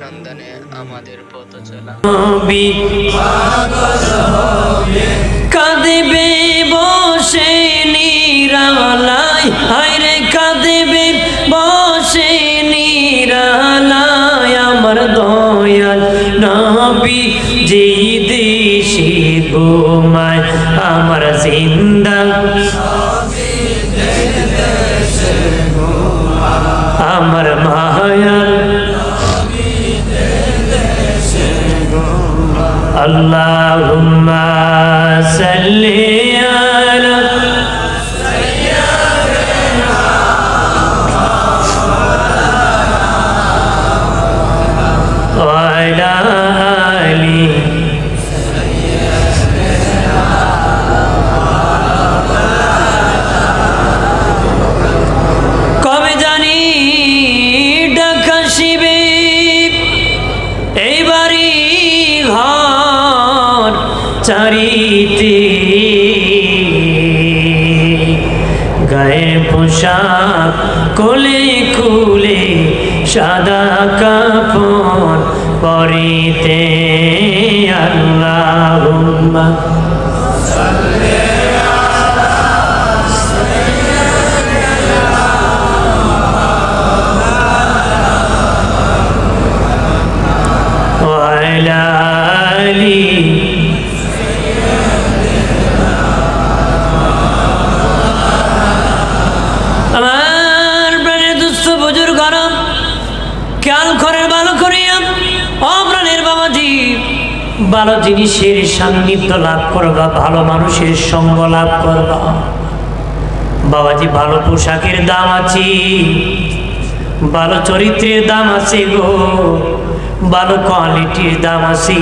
সন্ধানে আমাদের পথ চলা। কাঁদবে বসে নিরালায়। বসে নিরালায় আমার দয়াল দেশে আমার জিন্দা। আমার মায়ার اللهم صل على وعلى কাপড় পরিতে আল্লাহ খেয়াল করে ভালো করিয়া, ও প্রাণের বাবাজি, ভালো জিনিসের সান্নিধ্য লাভ করবা ভালো মানুষের সঙ্গ লাভ করবা বাবাজি, ভালো পোশাকের দাম আছে, ভালো চরিত্রের দাম আছে গো, ভালো কোয়ালিটির দাম আছে,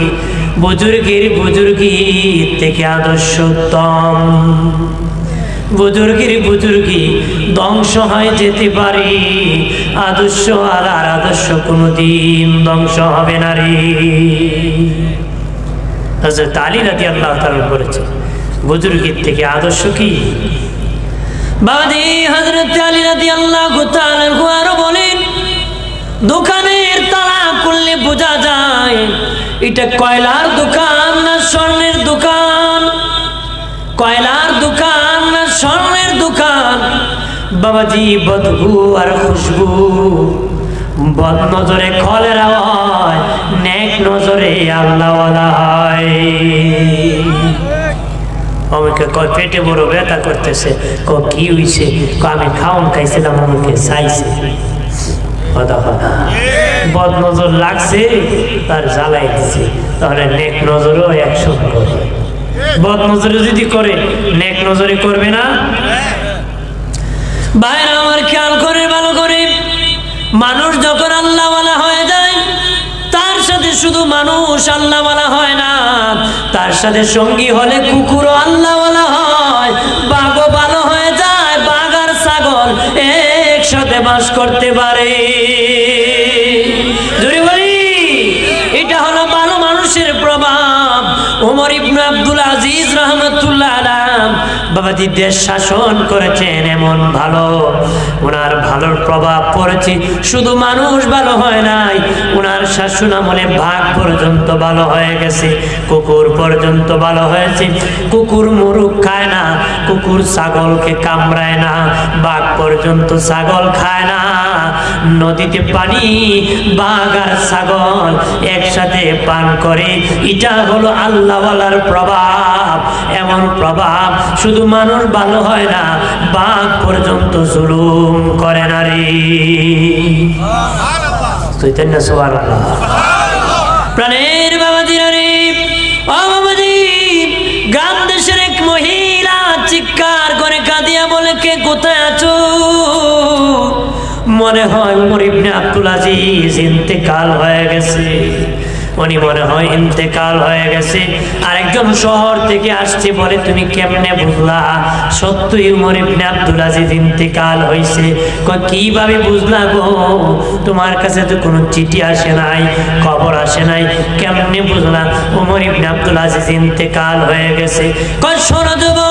বুজুর্গের বুজুর্গি থেকে আদর্শ উত্তম। বুজুর্গের বুজুর্গি ধ্বংস হয়ে যেতে পারে। আদর্শ আর আর আদর্শ কোনোদিন ধ্বংস হবে না রে। হজরত আলী আল্লাহ তাআলা বলেছে বুজুর্গের থেকে আদর্শ কি? আরও বলেন, দোকানের তালা করলে বোঝা যায়, এটা কয়লার দোকান না স্বর্ণের দোকান? কয়লার দোকান স্বর্ণের দোকান। বাবাজি বদবু আর খুশবু। বদ নজরে খলেরা হয় নেক নজরে আল্লাহওয়ালা হয় আমাকে কয়, পেটে বড় ব্যথা করতেছে। ক কি হইছে? ক আমি খাওন খাইছিলাম আমাকে চাইছে। বদ নজর লাগছে, তার জ্বালাই দিছে। তাহলে নেক নজরও একসঙ্গে বদ নজরে যদি করে, নেক নজরে করবে না? বাইরে আমার খেয়াল করে, ভালো করে। মানুষ যখন আল্লাহওয়ালা হয়ে যায়, তার সাথে শুধু মানুষ আল্লাহওয়ালা হয় না, তার সাথে সঙ্গী হলে কুকুরও আল্লাহওয়ালা হয়। বাঘও ভালো হয়ে যায়, বাঘ আর ছাগল একসাথে বাস করতে পারে। ওমর ইবনে আব্দুল আজিজ রহমতুল্লাহ আলাম বাবাজি দেশ শাসন করেছেন এমন ভালো। ওনার ভালোর প্রভাব পড়েছে। শুধু মানুষ ভালো হয় নাই, ওনার শাসন আমলে ভাগ পর্যন্ত ভালো হয়ে গেছে, কুকুর পর্যন্ত ভালো হয়েছে। কুকুর মুরুখ খায় না, কুকুর ছাগলকে কামড়ায় না, বাঘ পর্যন্ত ছাগল খায় না। নদীতে পানি, বাঘ আর একসাথে পান করে। এটা হলো আল্লাহওয়ালার প্রভাব। এমন প্রভাব শুধু মানুষ ভালো হয় না, বাঘ পর্যন্ত জুলুম করে না রে। চৈতন্য প্রাণের বাবাজি রে, ও দেশের এক মহিলা চিৎকার করে কাঁদিয়া বলে, কে কোথায় আছো? মনে হয় উমর ইবনে আব্দুল আজিজ ইন্তেকাল হয়ে গেছে। উনি মনে হয় ইন্তেকাল হয়ে গেছে। আরেকজন শহর থেকে আসছে, বলে, তুমি কেমনে বুঝলা? সত্যই উমর ইবনে আব্দুল আজিজ ইন্তেকাল হয়েছে কীভাবে বুঝলা গো? তোমার কাছে তো কোনো চিঠি আসে নাই, খবর আসে নাই। কেমনে বুঝলা? উমর ইবনে আব্দুল আজিজ ইন্তেকাল হয়ে গেছে। কয়, শোনো যুবক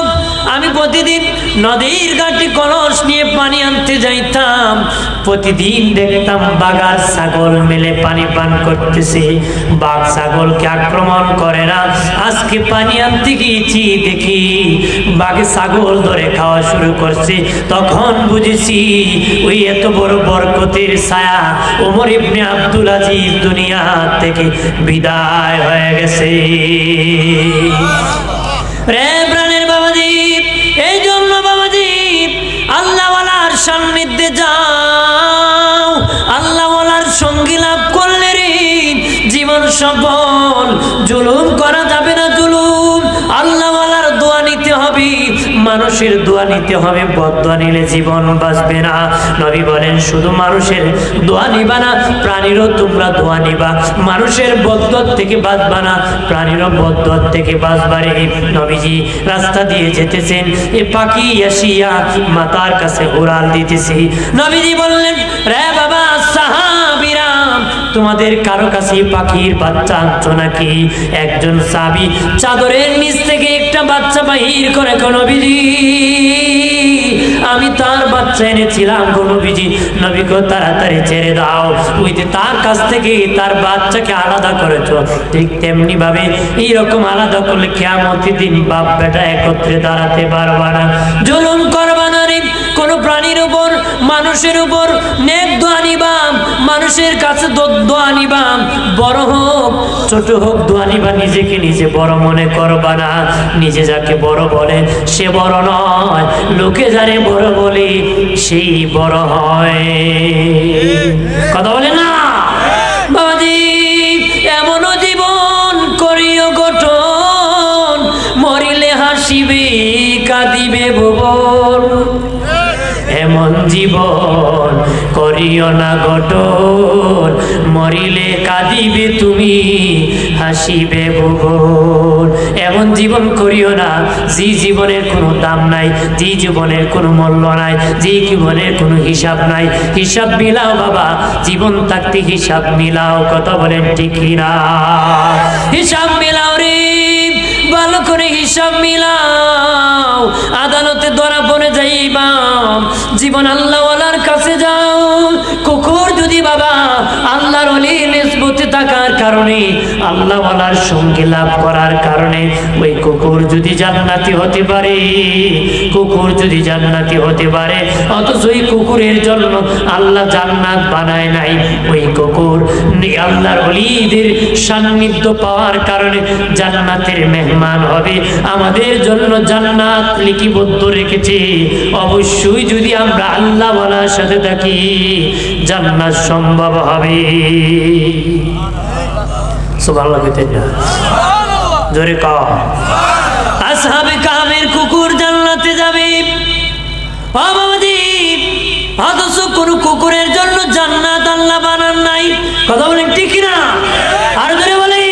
আমি প্রতিদিন নদীর ঘাটে কলস নিয়ে পানি আনতে যাইতাম। প্রতিদিন দেখতাম বাগার ছাগল মেলে পানি পান করতেছে। বাঘ ছাগলকে আক্রমণ করে না। আজকে পানি আনতে গিয়েছি দেখি বাঘে ছাগল ধরে খাওয়া শুরু করছে। তখন বুঝেছি ওই এত বড় বরকতের ছায়া ওমর ইবনে আব্দুল আজিজ দুনিয়া থেকে বিদায় হয়ে গেছে। রে প্রাণের বাবাজি সান্নিধ্যে যাও। বলার সঙ্গী লাভ করলে রে, জীবন সফল। জুলুম করা যাবে না জুলুম। হবে মানুষের দোয়া নিতে হবে বদোয়া নিলে জীবন বাঁচবে না। নবী বলেন, শুধু মানুষের দোয়া নিবা না, প্রাণীরও তোমরা দোয়া নিবা। মানুষের বদত থেকে বাঁচবা না, প্রাণীরও বদত থেকে বাঁচবা রে। নবীজি রাস্তা দিয়ে যেতেছেন। এ পাখি আসিয়া মাতার কাছে উড়াল দিতেছি। নবীজি বললেন, রে বাবা সাহাবিরাম তোমাদের কারও কাছে পাখির বাচ্চা আনছো নাকি? একজন সাবি চাদরের নিচ থেকে একটা বাচ্চা বাহির করে কোনো বিজি আমি তার বাচ্চা এনেছিলাম কোনো বিজি নবীকে তাড়াতাড়ি ছেড়ে দাও। ওই যে তার কাছ থেকে তার বাচ্চাকে আলাদা করেছ। ঠিক তেমনি ভাবে এইরকম আলাদা করলে কেমন দিন বাপ বেটা একত্রে দাঁড়াতে পারবা না। জুলুম করবা না রে। কোন প্রাণীর উপর, মানুষের উপর নেক দোয়া নিবাম, মানুষের কাছে দোয়া নিবাম। বড় হোক, ছোট হোক, দোয়া নিবা নিজেকে নিজে, বড় মনে করবা না। নিজে যাকে বড় বলে, সে বড় নয়। লোকে যারে বড় বলে, সেই বড় হয়। কথা বলে না? জীবন করিও না গঠন। মরিলে কাঁদিবে তুমি, হাসিবে ভুবন। এমন জীবন করিও না যে জীবনের কোনো দাম নাই যে জীবনের কোনো মূল্য নাই যে জীবনের কোনো হিসাব নাই। হিসাব মিলাও বাবা, জীবন থাকতে হিসাব মিলাও, কথা বলেন ঠিক না হিসাব মিলাও রে, ভালো করে হিসাব মিলাও। আদালতে ধরা পড়ে যাইবা জীবন আল্লাহওয়ালার কাছে যাও। কুকুর যদি বাবা, আল্লাহর অলি নিসবতে থাকার কারণে আল্লাহওয়ালার সঙ্গে লাভ করার কারণে ওই কুকুর যদি জান্নাতি হতে পারে, কুকুর যদি জান্নাতি হতে পারে, অথচ ওই কুকুরের জন্য আল্লাহ জান্নাত বানায় নাই। ওই কুকুর আল্লাহর অলিদের সান্নিধ্য পাওয়ার কারণে জান্নাতের মেহমান হবে। আমাদের জন্য জান্নাত লিপিবদ্ধ রেখেছে। অবশ্যই যদি আমরা আল্লাহ বলার সাথে থাকি, জান্নাত সম্ভব হবে। সুবহানাল্লাহ কইতে না কোন কুকুরের জন্য জান্নাত আল্লাহ বানান নাই। কথা বলেন ঠিক না আর ধরে বলি,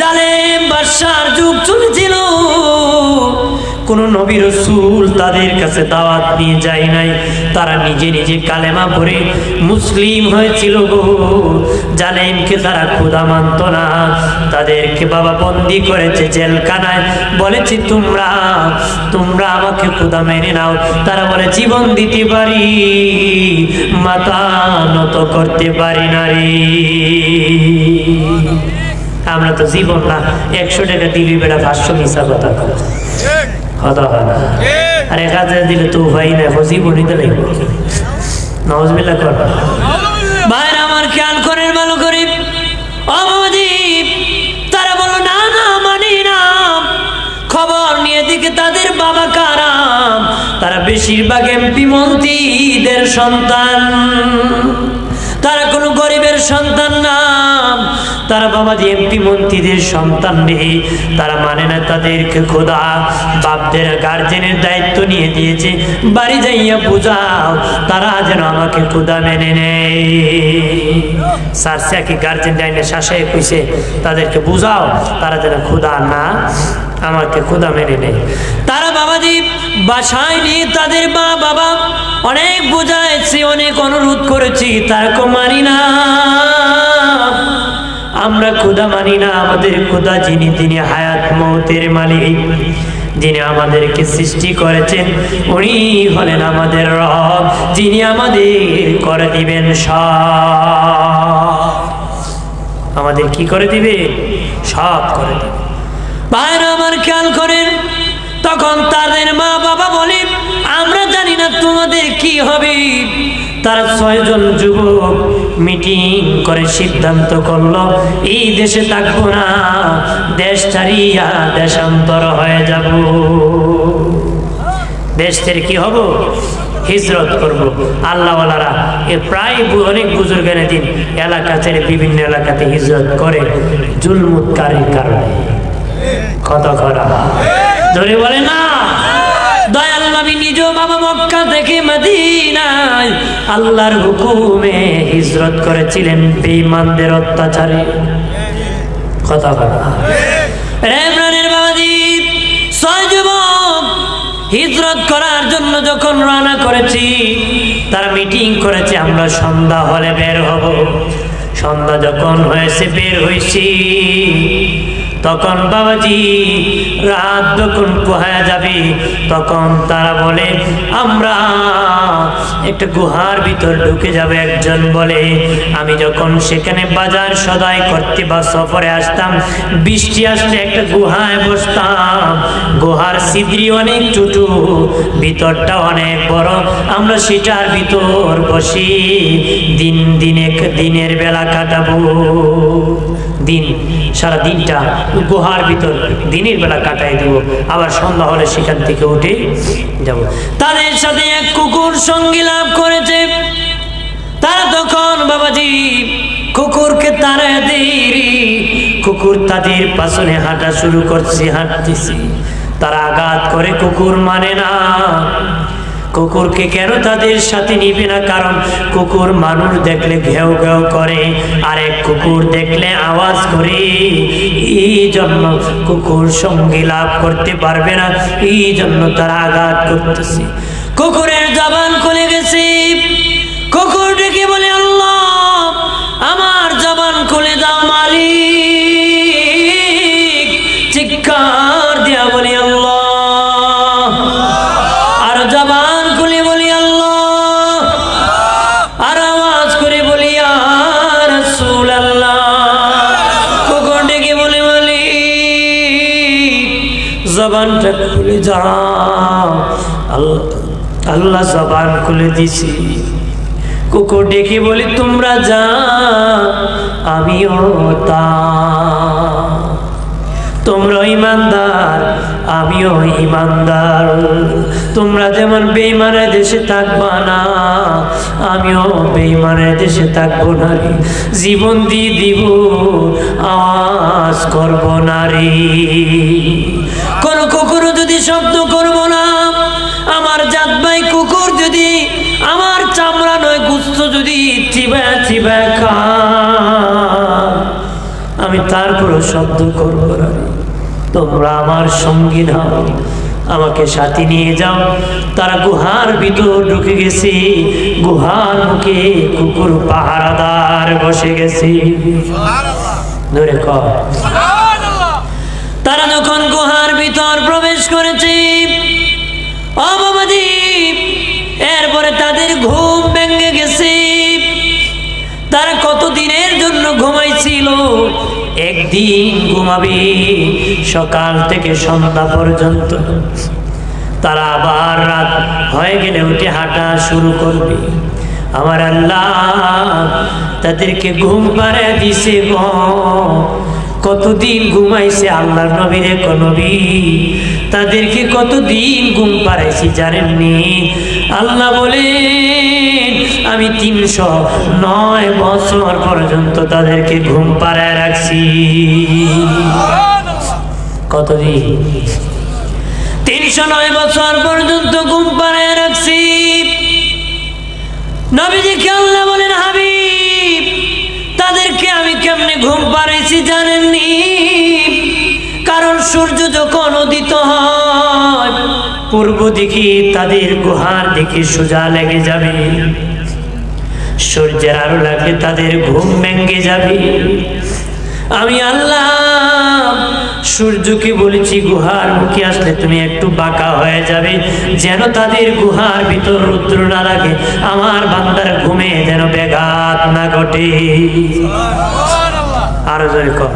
জালেম বাদশার যুগ চলেছিল। কোন নবী রসুল তাদের কাছে দাওয়াত নিয়ে যায় নাই। তারা নিজে নিজে কালেমা পড়ে মুসলিম হয়েছিল গো। জালেমকে তারা ক্ষুদা মানত না। তাদেরকে বাবা বন্দি করেছে জেলখানায়। বলেছি, তোমরা তোমরা আমাকে ক্ষুদা মেনে নাও। তারা বলে, জীবন দিতে পারি, মাথা নত করতে পারি না রে। আমরা তো জীবন না। একশো টাকা দিবি বেড়া পাঁচশো মিশা কথা। কথা হয় আর এক হাজার দিলে তো ভাই না জীবনই তো লাগবে নজবিল্লা কর। ভাইরা আমার খেয়াল করেন ভালো করে। অমদীপ তারা বলো না না, মানি না। খবর নিয়ে দিকে তাদের বাবা কারাম তারা বেশিরভাগ এমপি মন্ত্রীদের সন্তান। তারা কোনো গরিবের সন্তান না তারা বাবা যে এমপি মন্ত্রীদের সন্তান নেই তারা মানে না তাদেরকে খোদা। বাপদের গার্জেনের দায়িত্ব নিয়ে দিয়েছে। বাড়ি যাইয়া বুঝাও, তারা যেন আমাকে খোদা মেনে নেয়। সারসিয়াকে গার্জেন ডাইনে শাসে কইছে তাদেরকে বুঝাও, তারা যেন খোদা না, আমাকে খোদা মেনে নেয়। তারা বাবাজি বাসায় নিয়ে তাদের মা বাবা অনেক বোঝাইছি, অনেক অনুরোধ করেছি, তারা কো মানি না। আমরা খোদা মানি না, আমাদের খোদা যিনি তিনি হায়াত মৌতের মালিক, যিনি আমাদেরকে সৃষ্টি করেছেন, উনি হলেন আমাদের রব, যিনি আমাদের করে দিবেন সব। আমাদের কি করে দিবে? সব করে দিবে। ভাইরা আমার খেয়াল করেন তখন তাদের মা বাবা বলে, আমরা জানি না তোমাদের কি হবে। তারা ছয়জন যুবক মিটিং করে সিদ্ধান্ত করল, এই দেশে থাকব না, দেশ ছাড়িয়া দেশান্তর হয়ে যাব। দেশ থেকে কি হব? হিজরত করব। আল্লাহওয়ালারা এ প্রায় অনেক বুজুর্গের দিন এলাকা ছেড়ে বিভিন্ন এলাকাতে হিজরত করে, জুলমুৎকারের কারণে। কত করা ধরে বলে না। দয়াল নবী নিজ বাবা মক্কা থেকে মদিনায় আল্লাহর হুকুমে হিজরত করেছিলেন, বেঈমানদের অত্যাচারে। কথা বলা। রেমরানের বাবাজি, ছয় যুবক হিজরত করার জন্য যখন রওনা করেছি, তারা মিটিং করেছে, আমরা সন্ধ্যা হলে বের হব। সন্ধ্যা যখন হয়েছে, বের হয়েছি তখন বাবাজি রাত যখন পোহায়া যাবে, তখন তারা বলে, আমরা একটা গুহার ভিতর ঢুকে যাবে, একজন বলে। আমি যখন সেখানে বাজার সদাই করতে বা সফরে আসতাম, বৃষ্টি আসলে একটা গুহায় বসতাম। গুহার সিদ্রি অনেক চুটু ভিতরটা অনেক বড়। আমরা সেটার ভিতর বসি, দিন দিনে দিনের বেলা কাটাবো। দিন সারা দিনটা গুহার ভিতর দিনের বেলা কাটাই দিব। আবার সন্ধ্যা হলে সেখান থেকে উঠে যাব। তাদের সাথে এক কুকুর সঙ্গী লাভ করেছে। তারা তখন বাবাজি, কুকুরকে তারা দেরি, কুকুর তাদের পাশনে হাঁটা শুরু করছে, হাঁটতেছে। তারা আঘাত করে, কুকুর মানে না। কুকুরকে কেন তাদের সাথে নিবে না? কারণ কুকুর মানুষ দেখলে ঘেউ ঘেউ করে, আর এক কুকুর দেখলে আওয়াজ করে। এই জন্য কুকুর সঙ্গী লাভ করতে পারবে না, এই জন্য তারা আঘাত করতেছে। কুকুরের জবান খুলে গেছে। কুকুর খুলে আল্লাহ জবান খুলে দিছি। কুকুর ডেকে বলি, তোমরা যা আমিও তা তোমরা ইমানদার, আমিও ইমানদার। তোমরা যেমন বেইমানের দেশে থাকবা না, আমিও বেইমানের দেশে থাকব না রে। জীবন দিয়ে দিব, আওয়াজ করব না রে। কোন যদি শব্দ করব না, আমার জাত ভাই কুকুর যদি, আমার চামড়া নয়, গুস্ত যদি চিবা চিবা আমি তারপরও শব্দ করব না। তোমরা আমার সঙ্গী নাও। আমাকে সাথে নিয়ে যাও। তারা গুহার ভিতর ঢুকে গেছে। গুহার মুখে কুকুর পাহারাদার বসে গেছে। ধরে কর ভিতর প্রবেশ করেছে। অবাবাদি এরপরে তাদের ঘুম ভেঙে গেছে। তারা কত দিনের জন্য ঘুমাইছিল? একদিন ঘুমাবে সকাল থেকে সন্ধ্যা পর্যন্ত। তারা আবার রাত হয়ে গেলে উঠে হাঁটা শুরু করবে। আমার আল্লাহ তাদেরকে ঘুম পাড়ে দিছে গো। কতদিন ঘুমাইছে আল্লাহর নবীর এক নবী? তাদেরকে কতদিন ঘুম পাড়াইছি জানেননি আল্লাহ বলেন, আমি তিনশো নয় বছর পর্যন্ত তাদেরকে ঘুম পাড়ায় রাখছি। কতদিন? তিনশো নয় বছর পর্যন্ত ঘুম পাড়ায় রাখছি। নবীজিকে আল্লাহ বলেন, হাবিব তাদেরকে আমি কেমনে ঘুম পাড়াইছি জানেননি? কারণ সূর্য যখন উদিত হয়, পূর্ব দিকে তাদের গুহার দিকে সোজা লেগে যাবে। সূর্যের আরও লাগলে তাদের ঘুম ভেঙে যাবে। আমি আল্লাহ সূর্যকে বলেছি গুহার মুখে আসলে তুমি একটু বাঁকা হয়ে যাবে যেন তাদের গুহার ভিতর রুদ্র না লাগে। আমার বান্দার ঘুমে যেন ব্যাঘাত না ঘটে। আরও জয় কর